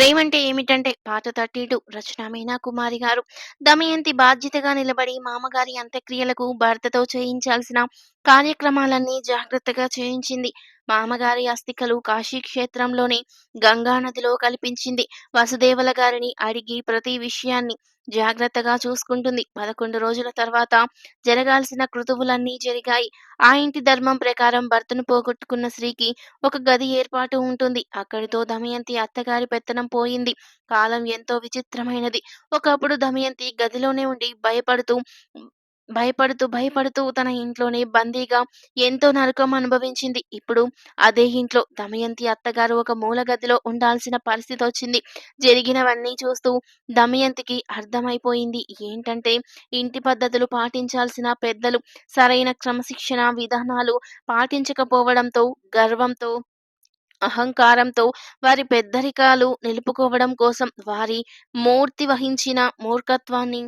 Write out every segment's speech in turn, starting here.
ప్రేమంటే ఏమిటంటే పాట తట్టిటు రచన మీనా కుమారి గారు. దమయంతి బాధ్యతగా నిలబడి మామగారి అంత్యక్రియలకు భర్తతో చేయించాల్సిన కార్యక్రమాలన్నీ జాగ్రత్తగా చేయించింది. మామగారి అస్థికలు కాశీ గంగానదిలో గంగా నదిలో కల్పించింది. వసుదేవల గారిని అడిగి ప్రతి విషయాన్ని జాగ్రత్తగా చూసుకుంటుంది. పదకొండు రోజుల తర్వాత జరగాల్సిన కృతువులన్నీ జరిగాయి. ఆ ఇంటి ధర్మం ప్రకారం భర్తను పోగొట్టుకున్న స్త్రీకి ఒక గది ఏర్పాటు ఉంటుంది. అక్కడితో దమయంతి అత్తగారి పెత్తనం పోయింది. కాలం ఎంతో విచిత్రమైనది. ఒకప్పుడు దమయంతి గదిలోనే ఉండి భయపడుతూ భయపడుతూ భయపడుతూ తన ఇంట్లోనే బందీగా ఎంతో నరకం అనుభవించింది. ఇప్పుడు అదే ఇంట్లో దమయంతి అత్తగారు ఒక మూల గదిలో ఉండాల్సిన పరిస్థితి వచ్చింది. జరిగినవన్నీ చూస్తూ దమయంతికి అర్థమైపోయింది. ఏంటంటే ఇంటి పద్ధతులు పాటించాల్సిన పెద్దలు సరైన క్రమశిక్షణ విధానాలు పాటించకపోవడంతో గర్వంతో అహంకారంతో వారి పెద్దరికాలు నిలుపుకోవడం కోసం వారి మూర్తి వహించిన మూర్ఖత్వాన్ని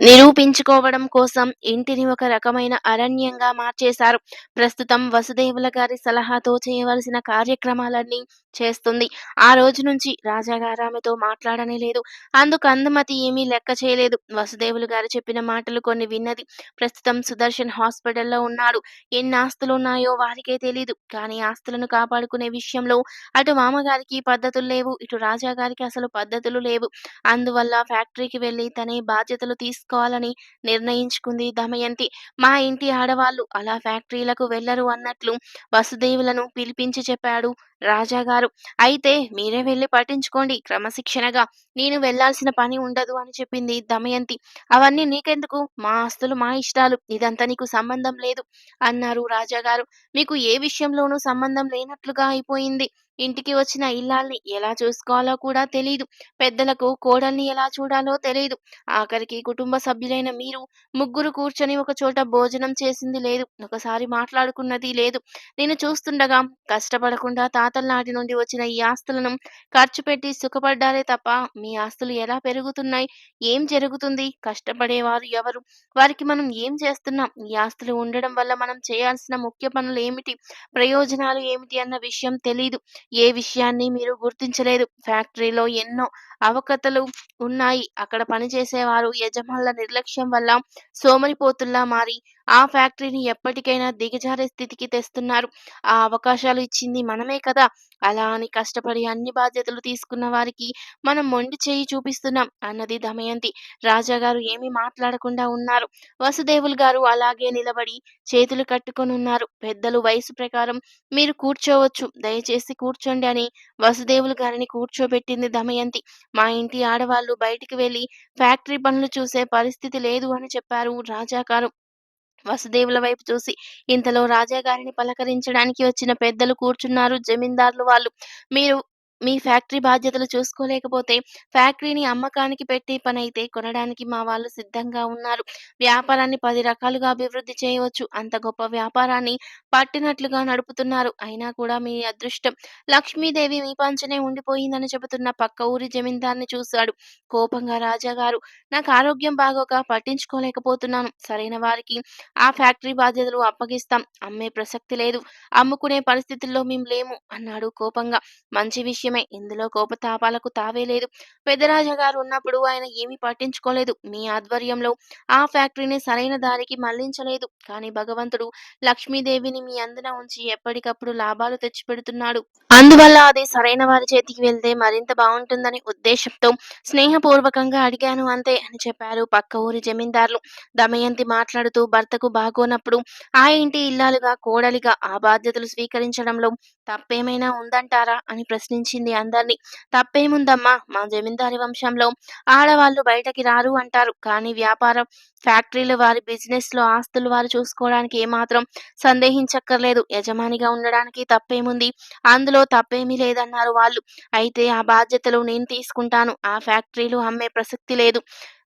నిరూపించుకోవడం కోసం ఇంటిని ఒక రకమైన అరణ్యంగా మార్చేశారు. ప్రస్తుతం వసుదేవుల గారి సలహాతో చేయవలసిన కార్యక్రమాలన్నీ చేస్తుంది. ఆ రోజు నుంచి రాజాగారు ఆమెతో మాట్లాడనే లేదు. అందుకు అందుమతి ఏమీ లెక్క చేయలేదు. వసుదేవులు గారు చెప్పిన మాటలు కొన్ని విన్నది. ప్రస్తుతం సుదర్శన్ హాస్పిటల్లో ఉన్నాడు. ఎన్ని ఆస్తులు ఉన్నాయో వారికే తెలీదు. కానీ ఆస్తులను కాపాడుకునే విషయంలో అటు మామగారికి పద్ధతులు లేవు. ఇటు రాజాగారికి అసలు పద్ధతులు లేవు. అందువల్ల ఫ్యాక్టరీకి వెళ్ళి తనే బాధ్యతలు తీసుకోవాలని నిర్ణయించుకుంది దమయంతి. మా ఇంటి ఆడవాళ్ళు అలా ఫ్యాక్టరీలకు వెళ్ళరు అన్నట్లు వసుదేవులను పిలిపించి చెప్పాడు రాజాగారు అయితే మీరే వెళ్ళి పట్టించుకోండి. క్రమశిక్షణగా నేను వెళ్ళాల్సిన పని ఉండదు అని చెప్పింది దమయంతి. అవన్నీ నీకెందుకు? మా ఆస్తులు మా ఇష్టాలు. ఇదంతా నీకు సంబంధం లేదు అన్నారు రాజాగారు మీకు ఏ విషయంలోనూ సంబంధం లేనట్లుగా అయిపోయింది. ఇంటికి వచ్చిన ఇల్లాల్ని ఎలా చూసుకోవాలో కూడా తెలియదు పెద్దలకు కోడల్ని ఎలా చూడాలో తెలియదు ఆఖరికి కుటుంబ సభ్యులైన మీరు ముగ్గురు కూర్చొని ఒక చోట భోజనం చేసింది లేదు. ఒకసారి మాట్లాడుకున్నది లేదు. నేను చూస్తుండగా కష్టపడకుండా తాత నాటి నుండి వచ్చిన ఈ ఆస్తులను ఖర్చు పెట్టి సుఖపడ్డారే తప్ప మీ ఆస్తులు ఎలా పెరుగుతున్నాయి? ఏం జరుగుతుంది? కష్టపడేవారు ఎవరు? వారికి మనం ఏం చేస్తున్నాం? ఈ ఆస్తులు ఉండడం వల్ల మనం చేయాల్సిన ముఖ్య పనులు ఏమిటి? ప్రయోజనాలు ఏమిటి అన్న విషయం తెలీదు. ఏ విషయాన్ని మీరు గుర్తించలేదు? ఫ్యాక్టరీలో ఎన్నో అవకతలు ఉన్నాయి. అక్కడ పనిచేసేవారు యజమానుల నిర్లక్ష్యం వల్ల సోమరిపోతుల్లా మారి ఆ ఫ్యాక్టరీని ఎప్పటికైనా దిగజారే స్థితికి తెస్తున్నారు. ఆ అవకాశాలు ఇచ్చింది మనమే కదా. అలా అని కష్టపడి అన్ని బాధ్యతలు తీసుకున్న వారికి మనం మొండి చేయి చూపిస్తున్నాం అన్నది దమయంతి. రాజాగారు ఏమీ మాట్లాడకుండా ఉన్నారు. వసుదేవులు గారు అలాగే నిలబడి చేతులు కట్టుకొని ఉన్నారు. పెద్దలు వయసు ప్రకారం మీరు కూర్చోవచ్చు. దయచేసి కూర్చోండి అని వసుదేవులు గారిని కూర్చోబెట్టింది దమయంతి. మా ఇంటి ఆడవాళ్ళు బయటికి వెళ్ళి ఫ్యాక్టరీ పనులు చూసే పరిస్థితి లేదు అని చెప్పారు రాజాగారు వసుదేవుల వైపు చూసి ఇంతలో రాజాగారిని పలకరించడానికి వచ్చిన పెద్దలు కూర్చున్నారు జమీందారులు వాళ్ళు. మీరు మీ ఫ్యాక్టరీ బాధ్యతలు చూసుకోలేకపోతే ఫ్యాక్టరీని అమ్మకానికి పెట్టే పని అయితే కొనడానికి మా వాళ్ళు సిద్ధంగా ఉన్నారు. వ్యాపారాన్ని పది రకాలుగా అభివృద్ధి చేయవచ్చు. అంత గొప్ప వ్యాపారాన్ని పట్టినట్లుగా నడుపుతున్నారు. అయినా కూడా మీ అదృష్టం. లక్ష్మీదేవి మీ పంచనే ఉండిపోయిందని చెబుతున్న పక్క ఊరి జమీందార్ని చూశాడు. కోపంగా రాజాగారు నాకు ఆరోగ్యం బాగోక పట్టించుకోలేకపోతున్నాను. సరైన వారికి ఆ ఫ్యాక్టరీ బాధ్యతలు అప్పగిస్తాం. అమ్మే ప్రసక్తి లేదు. అమ్ముకునే పరిస్థితుల్లో మేము లేము అన్నాడు కోపంగా. మంచి విషయం నిజమే ఇందులో కోపతాపాలకు తావే లేదు. పెద్దరాజా గారు ఉన్నప్పుడు ఆయన ఏమీ పట్టించుకోలేదు. మీ ఆధ్వర్యంలో ఆ ఫ్యాక్టరీని సరైన దారికి మళ్ళించలేదు. కానీ భగవంతుడు లక్ష్మీదేవిని మీ అందున ఉంచి ఎప్పటికప్పుడు లాభాలు తెచ్చిపెడుతున్నాడు. అందువల్ల అది సరైన వారి చేతికి వెళ్తే మరింత బాగుంటుందని ఉద్దేశంతో స్నేహపూర్వకంగా అడిగాను అంతే అని చెప్పారు పక్క ఊరి జమీందారులు. దమయంతి మాట్లాడుతూ భర్తకు బాగోనప్పుడు ఆ ఇంటి ఇల్లాలుగా కోడలిగా ఆ బాధ్యతలు స్వీకరించడంలో తప్పేమైనా ఉందంటారా అని ప్రశ్నించి ప్రశ్నించింది అందరినీ. తప్పేముందమ్మా? మా జమీందారి వంశంలో ఆడవాళ్ళు బయటకి రారు అంటారు. కానీ వ్యాపారం ఫ్యాక్టరీలు వారి బిజినెస్లో ఆస్తులు వారు చూసుకోవడానికి ఏమాత్రం సందేహించక్కర్లేదు. యజమానిగా ఉండడానికి తప్పేముంది? అందులో తప్పేమీ లేదన్నారు వాళ్ళు. అయితే ఆ బాధ్యతలు నేను తీసుకుంటాను. ఆ ఫ్యాక్టరీలు అమ్మే ప్రసక్తి లేదు.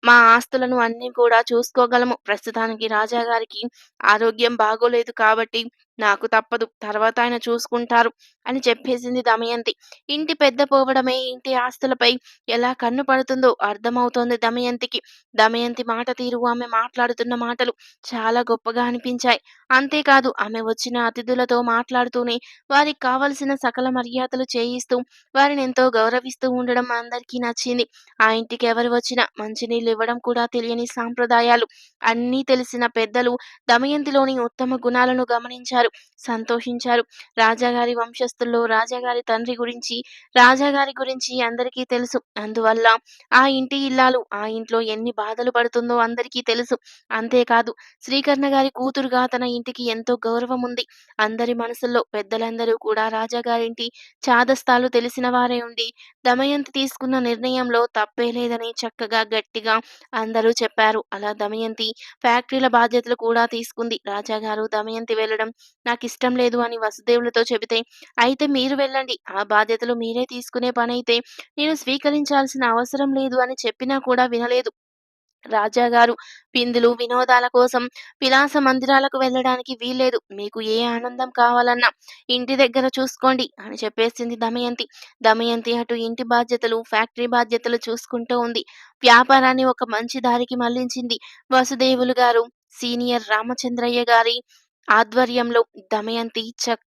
మా ఆస్తులను అన్ని కూడా చూసుకోగలము. ప్రస్తుతానికి రాజాగారికి ఆరోగ్యం బాగోలేదు కాబట్టి నాకు తప్పదు తర్వాత ఆయన చూసుకుంటారు అని చెప్పేసింది దమయంతి. ఇంటి పెద్ద పోవడమే ఇంటి ఆస్తులపై ఎలా కన్ను పడుతుందో అర్థమవుతోంది దమయంతికి. దమయంతి మాట తీరు ఆమె మాట్లాడుతున్న మాటలు చాలా గొప్పగా అనిపించాయి. అంతేకాదు ఆమె వచ్చిన అతిథులతో మాట్లాడుతూనే వారికి కావలసిన సకల మర్యాదలు చేయిస్తూ వారిని ఎంతో గౌరవిస్తూ ఉండడం అందరికీ నచ్చింది. ఆ ఇంటికి ఎవరు వచ్చినా మంచినీళ్ళు ఇవ్వడం కూడా తెలియని సాంప్రదాయాలు. అన్నీ తెలిసిన పెద్దలు దమయంతిలోని ఉత్తమ గుణాలను గమనించారు. సంతోషించారు. రాజాగారి వంశస్థుల్లో రాజాగారి తండ్రి గురించి రాజాగారి గురించి అందరికీ తెలుసు. అందువల్ల ఆ ఇంటి ఇల్లాలు ఆ ఇంట్లో ఎన్ని బాధలు పడుతుందో అందరికీ తెలుసు. అంతేకాదు శ్రీకర్ణ గారి కూతురుగా తన ఇంటికి ఎంతో గౌరవం ఉంది. అందరి మనసుల్లో పెద్దలందరూ కూడా రాజాగారింటి చాదస్తాలు తెలిసిన వారే ఉండి దమయంతి తీసుకున్న నిర్ణయంలో తప్పే లేదని చక్కగా గట్టిగా అందరూ చెప్పారు. అలా దమయంతి ఫ్యాక్టరీల బాధ్యతలు కూడా తీసుకుంది. రాజాగారు దమయంతి వెళ్ళడం నాకు ఇష్టం లేదు అని వసుదేవులతో చెబితే అయితే మీరు వెళ్ళండి. ఆ బాధ్యతలు మీరే తీసుకునే పని అయితే నేను స్వీకరించాల్సిన అవసరం లేదు అని చెప్పినా కూడా వినలేదు. రాజాగారు పిందులు వినోదాల కోసం విలాస మందిరాలకు వెళ్ళడానికి వీల్లేదు. మీకు ఏ ఆనందం కావాలన్నా ఇంటి దగ్గర చూసుకోండి అని చెప్పేసింది దమయంతి. దమయంతి అటు ఇంటి బాధ్యతలు ఫ్యాక్టరీ బాధ్యతలు చూసుకుంటూ ఉంది. వ్యాపారాన్ని ఒక మంచి దారికి మళ్ళించింది వసుదేవులు గారు. సీనియర్ రామచంద్రయ్య గారి ఆధ్వర్యంలో దమయంతి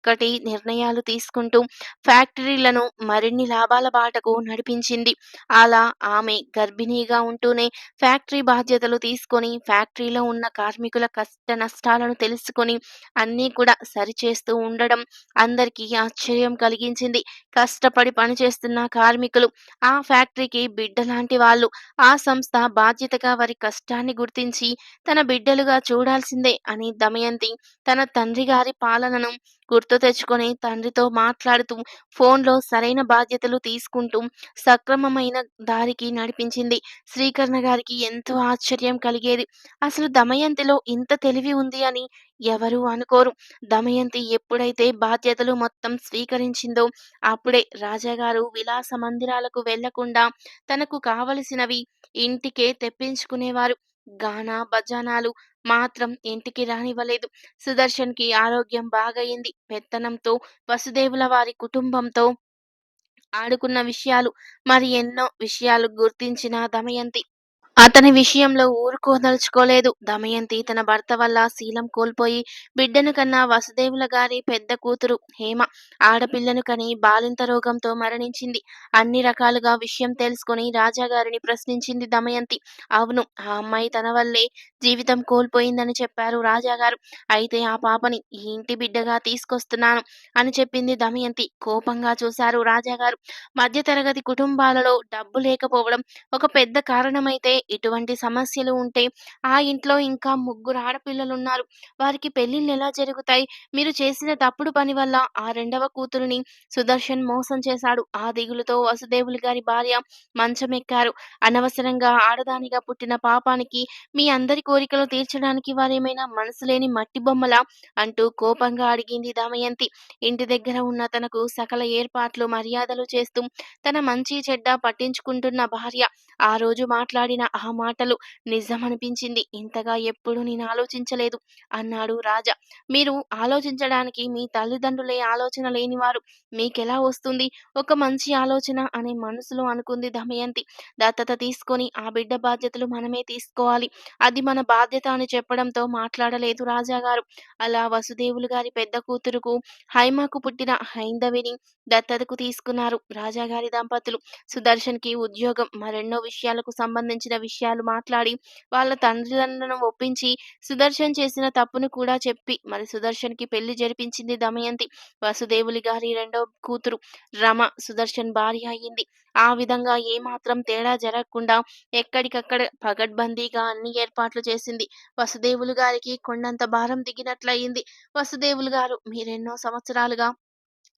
చక్కటి నిర్ణయాలు తీసుకుంటూ ఫ్యాక్టరీలను మరిన్ని లాభాల బాటకు నడిపించింది. అలా ఆమె గర్భిణీగా ఉంటూనే ఫ్యాక్టరీ బాధ్యతలు తీసుకొని ఫ్యాక్టరీలో ఉన్న కార్మికుల కష్ట నష్టాలను తెలుసుకొని అన్నీ కూడా సరిచేస్తూ ఉండడం అందరికీ ఆశ్చర్యం కలిగించింది. కష్టపడి పనిచేస్తున్న కార్మికులు ఆ ఫ్యాక్టరీకి బిడ్డ లాంటి వాళ్ళు ఆ సంస్థ బాధ్యతగా వారి కష్టాన్ని గుర్తించి తన బిడ్డలుగా చూడాల్సిందే అని దమయంతి తన తండ్రి గారి పాలనను గుర్తు తెచ్చుకొని తండ్రితో మాట్లాడుతూ ఫోన్లో సరైన బాధ్యతలు తీసుకుంటూ సక్రమమైన దారికి నడిపించింది. శ్రీకర్ణ గారికి ఎంతో ఆశ్చర్యం కలిగేది. అసలు దమయంతిలో ఇంత తెలివి ఉంది అని ఎవరు అనుకోరు. దమయంతి ఎప్పుడైతే బాధ్యతలు మొత్తం స్వీకరించిందో అప్పుడే రాజాగారు విలాస మందిరాలకు వెళ్ళకుండా తనకు కావలసినవి ఇంటికే తెప్పించుకునేవారు. గానా బజానాలు మాత్రం ఇంటికి రానివ్వలేదు. సుదర్శన్కి ఆరోగ్యం బాగయింది. పెత్తనంతో వసుదేవుల వారి కుటుంబంతో ఆడుకున్న విషయాలు మరి ఎన్నో విషయాలు గుర్తించిన దమయంతి. అతని విషయంలో ఊరుకోదలుచుకోలేదు దమయంతి తన భర్త వల్ల శీలం కోల్పోయి బిడ్డను కన్నా వసుదేవుల గారి పెద్ద కూతురు హేమ ఆడపిల్లను కని బాలింత రోగంతో మరణించింది. అన్ని రకాలుగా విషయం తెలుసుకుని రాజాగారిని ప్రశ్నించింది దమయంతి. అవును ఆ అమ్మాయి తన వల్లే జీవితం కోల్పోయిందని చెప్పారు రాజాగారు అయితే ఆ పాపని ఈ ఇంటి బిడ్డగా తీసుకొస్తున్నాను అని చెప్పింది దమయంతి. కోపంగా చూశారు రాజాగారు మధ్యతరగతి కుటుంబాలలో డబ్బు లేకపోవడం ఒక పెద్ద కారణమైతే ఇటువంటి సమస్యలు ఉంటే ఆ ఇంట్లో ఇంకా ముగ్గురు ఆడపిల్లలు ఉన్నారు వారికి పెళ్ళిళ్ళు ఎలా జరుగుతాయి? మీరు చేసిన తప్పుడు పని వల్ల ఆ రెండవ కూతురుని సుదర్శన్ మోసం చేశాడు. ఆ దిగులుతో వసుదేవులు గారి భార్య మంచం ఎక్కారు అనవసరంగా ఆడదానిగా పుట్టిన పాపానికి మీ అందరి కోరికలు తీర్చడానికి వారేమైనా మనసు లేని మట్టి బొమ్మలా? అంటూ కోపంగా అడిగింది దమయంతి. ఇంటి దగ్గర ఉన్న తనకు సకల ఏర్పాట్లు మర్యాదలు చేస్తూ తన మంచి చెడ్డ పట్టించుకుంటున్న భార్య. ఆ రోజు మాట్లాడిన ఆ మాటలు నిజమనిపించింది. ఇంతగా ఎప్పుడు నేను ఆలోచించలేదు అన్నాడు రాజా. మీరు ఆలోచించడానికి మీ తల్లిదండ్రులే ఆలోచన లేనివారు. మీకెలా వస్తుంది? ఒక మంచి ఆలోచన అనే మనసులో అనుకుంది దమయంతి దత్తత తీసుకొని ఆ బిడ్డ బాధ్యతలు మనమే తీసుకోవాలి. అది మన బాధ్యత అని చెప్పడంతో మాట్లాడలేదు రాజాగారు అలా వసుదేవులు గారి పెద్ద కూతురుకు హైమాకు పుట్టిన హైందవిని దత్తతకు తీసుకున్నారు రాజాగారి దంపతులు. సుదర్శన్కి ఉద్యోగం మరెన్నో విషయాలకు సంబంధించిన విషయాలు మాట్లాడి వాళ్ళ తండ్రిదండ్రులను ఒప్పించి సుదర్శన్ చేసిన తప్పును కూడా చెప్పి మరి సుదర్శన్కి పెళ్ళి జరిపించింది దమయంతి. వసుదేవులి గారి రెండో కూతురు రమ సుదర్శన్ భార్య అయ్యింది. ఆ విధంగా ఏమాత్రం తేడా జరగకుండా ఎక్కడికక్కడ పగడ్బందీగా అన్ని ఏర్పాట్లు చేసింది. వసుదేవులు గారికి కొండంత భారం దిగినట్లయింది. వసుదేవులు గారు మీరెన్నో సంవత్సరాలుగా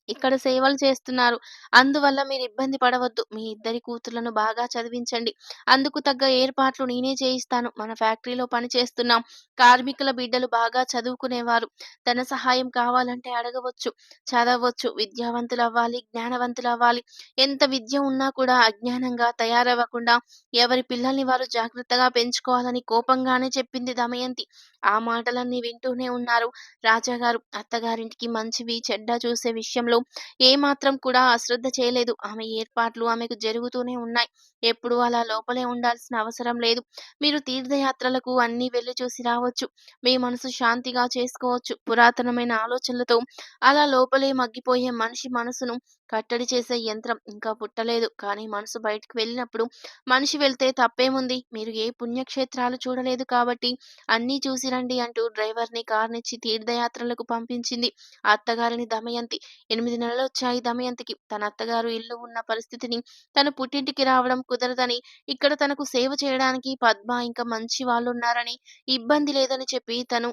ఇక్కడ సేవలు చేస్తున్నారు. అందువల్ల మీరు ఇబ్బంది పడవద్దు. మీ ఇద్దరి కూతుర్లను బాగా చదివించండి. అందుకు తగ్గ ఏర్పాట్లు నేనే చేయిస్తాను. మన ఫ్యాక్టరీలో పనిచేస్తున్నాం కార్మికుల బిడ్డలు బాగా చదువుకునేవారు. ధన సహాయం కావాలంటే అడగవచ్చు. చదవచ్చు. విద్యావంతులు అవ్వాలి జ్ఞానవంతులు అవ్వాలి ఎంత విద్య ఉన్నా కూడా అజ్ఞానంగా తయారవ్వకుండా ఎవరి పిల్లల్ని వారు జాగ్రత్తగా పెంచుకోవాలని కోపంగానే చెప్పింది దమయంతి. ఆ మాటలన్నీ వింటూనే ఉన్నారు రాజాగారు. అత్తగారింటికి మంచివి చెడ్డ చూసే విషయంలో విషయంలో ఏమాత్రం కూడా అశ్రద్ధ చేయలేదు. ఆమె ఏర్పాట్లు ఆమెకు జరుగుతూనే ఉన్నాయి. ఎప్పుడు అలా లోపలే ఉండాల్సిన అవసరం లేదు. మీరు తీర్థయాత్రలకు అన్ని వెళ్ళి చూసి రావచ్చు. మీ మనసు శాంతిగా చేసుకోవచ్చు. పురాతనమైన ఆలోచనలతో అలా లోపలే మగ్గిపోయే మనిషి మనసును కట్టడి చేసే యంత్రం ఇంకా పుట్టలేదు. కానీ మనసు బయటకు వెళ్ళినప్పుడు మనిషి వెళ్తే తప్పేముంది? మీరు ఏ పుణ్యక్షేత్రాలు చూడలేదు కాబట్టి అన్నీ చూసి రండి అంటూ డ్రైవర్‌ని కార్‌నిచ్చి తీర్థయాత్రలకు పంపించింది అత్తగారిని దమయంతి. ఎనిమిది నెలలొచ్చాయి దమయంతికి. తన అత్తగారు ఇల్లు ఉన్న పరిస్థితిని తను పుట్టింటికి రావడం కుదరదని, ఇక్కడ తనకు సేవ చేయడానికి పద్మ ఇంకా మంచి వాళ్ళున్నారని, ఇబ్బంది లేదని చెప్పి తను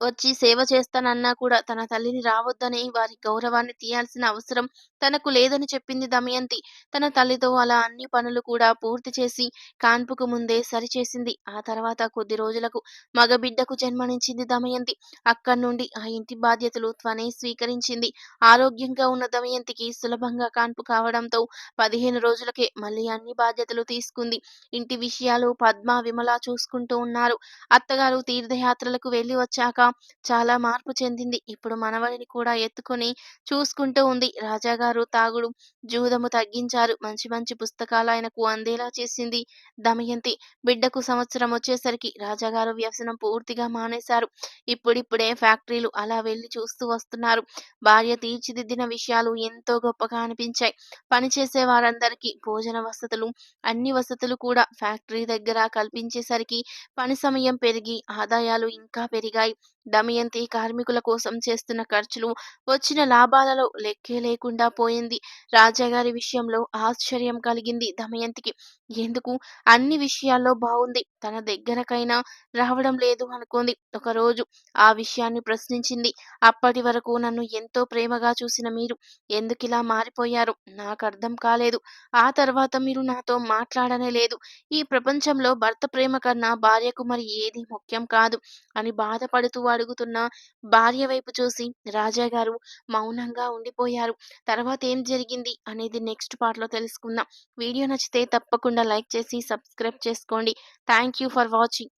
వచ్చి సేవ చేస్తానన్నా కూడా తన తల్లిని రావద్దని వారి గౌరవాన్ని తీయాల్సిన అవసరం తనకు లేదని చెప్పింది దమయంతి. తన తల్లితో అలా అన్ని పనులు కూడా పూర్తి చేసి కాన్పుకు ముందే సరిచేసింది. ఆ తర్వాత కొద్ది రోజులకు మగబిడ్డకు జన్మనించింది దమయంతి. అక్కడి నుండి ఆ ఇంటి బాధ్యతలు త్వనే స్వీకరించింది. ఆరోగ్యంగా ఉన్న దమయంతికి సులభంగా కాన్పు కావడంతో పదిహేను రోజులకే మళ్ళీ అన్ని బాధ్యతలు తీసుకుంది. ఇంటి విషయాలు పద్మ, విమల చూసుకుంటూ ఉన్నారు. అత్తగారు తీర్థయాత్రలకు వెళ్ళి వచ్చాక చాలా మార్పు చెందింది. ఇప్పుడు మనవడిని కూడా ఎత్తుకొని చూసుకుంటూ ఉంది. రాజాగారు తాగుడు, జూదము తగ్గించారు. మంచి మంచి పుస్తకాలు ఆయనకు అందేలా చేసింది దమయంతి. బిడ్డకు సంవత్సరం వచ్చేసరికి రాజాగారు వ్యసనం పూర్తిగా మానేశారు. ఇప్పుడిప్పుడే ఫ్యాక్టరీలు అలా వెళ్ళి చూస్తూ వస్తున్నారు. భార్య తీర్చిదిద్దిన విషయాలు ఎంతో గొప్పగా అనిపించాయి. పనిచేసే వారందరికీ భోజన వసతులు, అన్ని వసతులు కూడా ఫ్యాక్టరీ దగ్గర కల్పించేసరికి పని సమయం పెరిగి ఆదాయాలు ఇంకా పెరిగాయి. దమయంతి కార్మికుల కోసం చేస్తున్న ఖర్చులు, వచ్చిన లాభాలలో లెక్కే లేకుండా పోయింది. రాజాగారి విషయంలో ఆశ్చర్యం కలిగింది దమయంతికి. ఎందుకు? అన్ని విషయాల్లో బాగుంది తన దగ్గరకైనా రావడం లేదు అనుకుంది. ఒకరోజు ఆ విషయాన్ని ప్రశ్నించింది. అప్పటి వరకు నన్ను ఎంతో ప్రేమగా చూసిన మీరు ఎందుకిలా మారిపోయారు? నాకు అర్థం కాలేదు. ఆ తర్వాత మీరు నాతో మాట్లాడనే లేదు. ఈ ప్రపంచంలో భర్త ప్రేమ కన్నా భార్యకు మరి ఏది ముఖ్యం కాదు అని బాధపడుతూ అడుగుతున్న భార్య వైపు చూసి రాజాగారు మౌనంగా ఉండిపోయారు. తర్వాత ఏం జరిగింది అనేది నెక్స్ట్ పార్ట్‌లో తెలుసుకుందాం. వీడియో నచ్చితే తప్పకుండా లైక్ చేసి సబ్స్క్రైబ్ చేసుకోండి. Thank you for watching.